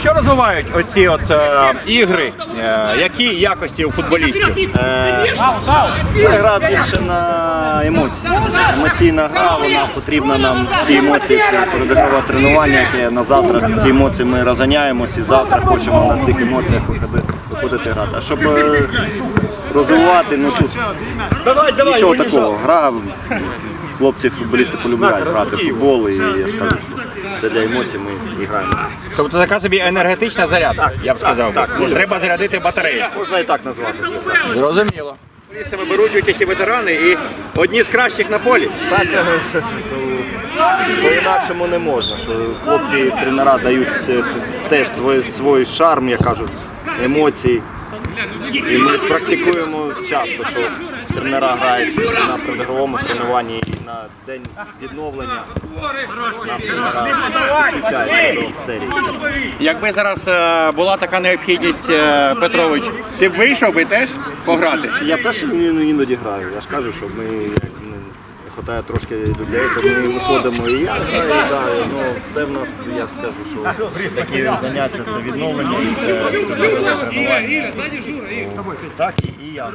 Що розвивають оці от е, ігри? Е, які якості у футболістів? Це гра більше на емоції. Емоційна гра, вона потрібна нам ці емоції, це передігрове тренування, яке на завтра ці емоції ми розганяємось і завтра хочемо на цих емоціях виходити, виходити грати. А щоб е, розвивати, ну тут Давай, давай, нічого такого. Гра, хлопці, футболісти полюбляють грати в футбол, і я ж кажу, що це для емоцій ми і граємо. Тобто така собі енергетична зарядка, я б сказав. Треба зарядити батарею. Можна і так назвати. Зрозуміло. Футболістами беруть участь і ветерани, і одні з кращих на полі. Так, е, по-інакшому не можна, що хлопці тренера дають е, т- теж свій, свій шарм, як кажуть, емоції. І ми практикуємо часто, що тренера грають на предігровому тренуванні і на день відновлення. Якби зараз е, була така необхідність, е, Петрович, ти б вийшов би теж пограти? Я теж іноді граю. Я ж кажу, що ми вистачає трошки людей, то ми виходимо і я граю, і ну, це в нас, я скажу, що такі заняття це відновлення і це тренування. Так, і я.